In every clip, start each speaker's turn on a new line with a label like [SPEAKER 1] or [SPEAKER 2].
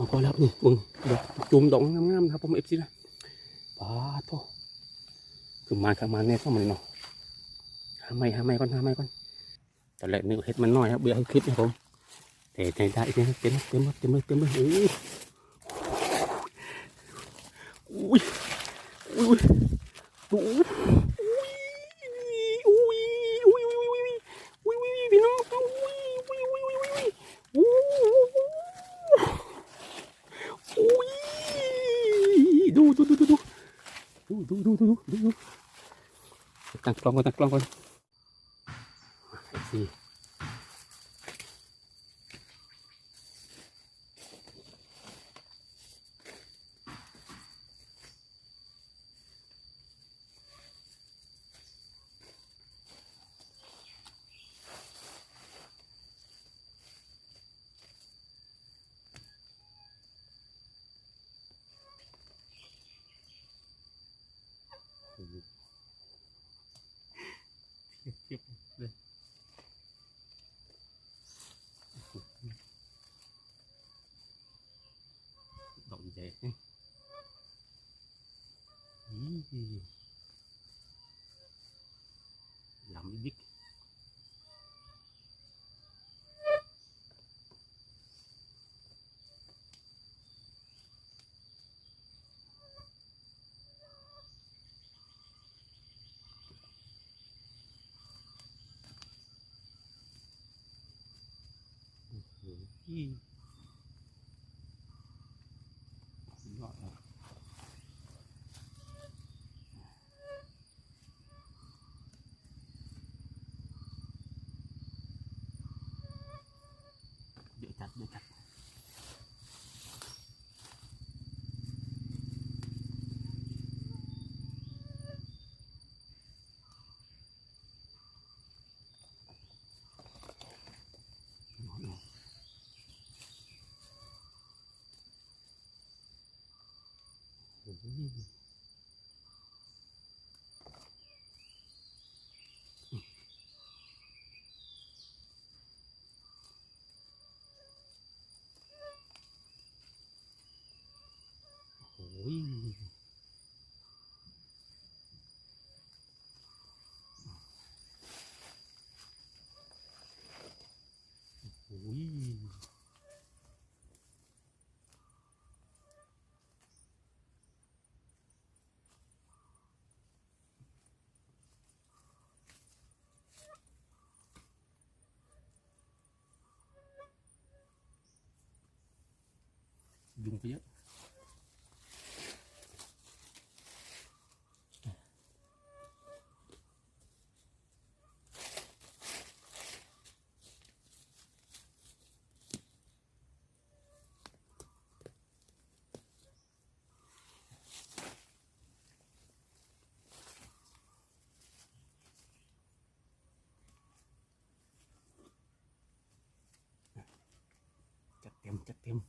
[SPEAKER 1] เอาก็แล้วนี่มึงดอกจุ่มดอกงามๆนะครับผมเอฟซีนะป้าดโตคือมาข้างมาแน่เข้ามาเลยเนาะหาไม่หาไม่ก่อนหาไม่ก่อนตอนแรกนึกเห็ดมันน้อยครับเบื่อให้คลิปนะผมแต่ใจได้อีกนะเต็มเต็มเต็มเลยเต็มโอ้ยอุ้ยอุ้ยอุ้ ตั้งกล้องก่อนตั้งกล้องก่อนสี่ chi gọi là để chặt để chặt. Mm-hmm. dùng phía chặt tim chặt tim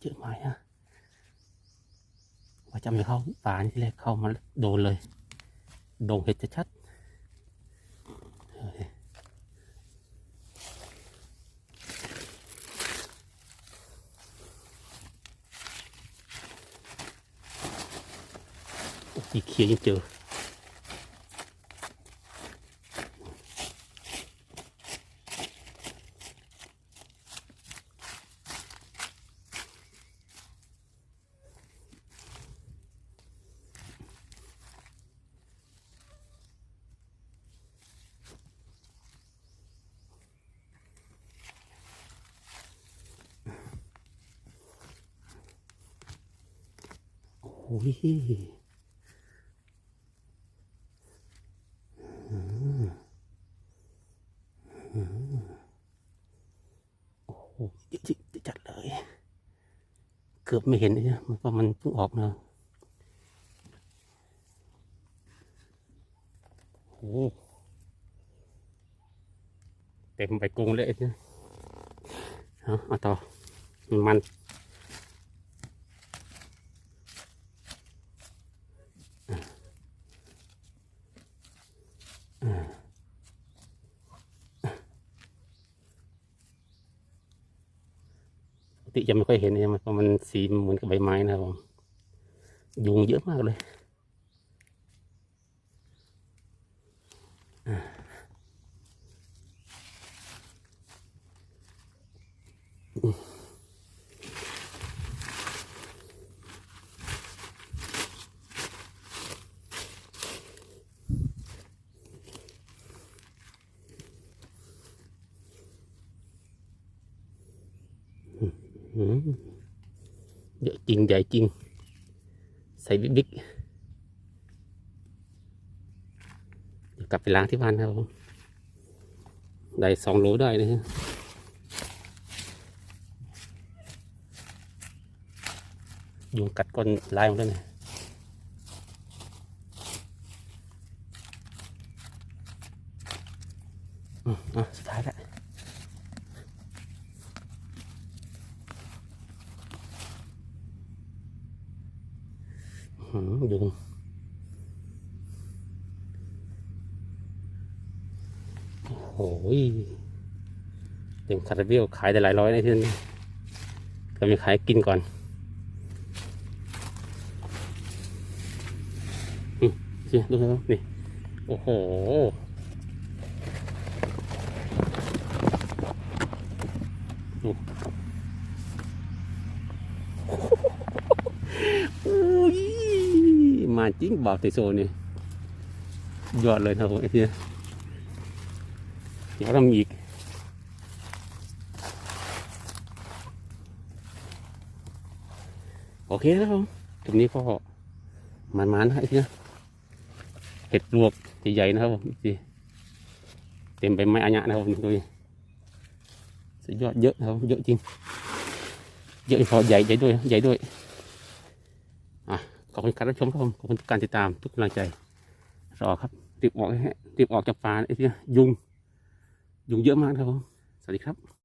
[SPEAKER 1] เจอไหมฮะว่าจะไม่เข้าป่านี่ทีแโอ้ยเขียยังเจอฮือโอ้โหจิตจัดเลย เกือบไม่เห็นเลยนะมันก็มันเพิ่งออกมาโอ้โหเต็มไปกรงเลยเนี่ยเอาเอาต่อมัน ติจะไม่ค่อยเห็นนะมันเพราะมันสีเหมือนกับใบไม้นะครับผมยุงเยอะมากเลยอืม เยอะจริงใหญ่จริง ใส่บิ๊กบิ๊กกลับไปล้างที่บ้านครับผมได้สองโลได้นะฮะยุงกัดก้นลายหมดเลยนะอะสุ ดท้ายแล้วหืมยุงโอ้โหยเต็มคาราเบลขายได้หลายร้อยนที่นี่ก็มีขายกินก่อนสิดูครับนี่ โอ้โห ดูอุ้ยมาจริงบอกติโซนี่ยอดเลยนะผมไอ้ทียเดี๋ยว เรามีอีกโอเคนะครับผมตรงนี้ก็มันๆนะไอ้ทียเห็ดลวกใหญ่ๆนะครับผมสิเต็มไปไม้อัญญะนะครับผมดูดิสุดยอดเยอะนะครับเยอะจริงเยอะพอใหญ่ใหญ่ด้วยใหญ่ด้วย ขอบคุณการรับชมครับผมขอบคุณการติดตามทุกกำลังใจ รอครับตีบออกฮะติบออกจากป่าไอ้ที่ยุง ยุงเยอะมากครับผมสวัสดีครับ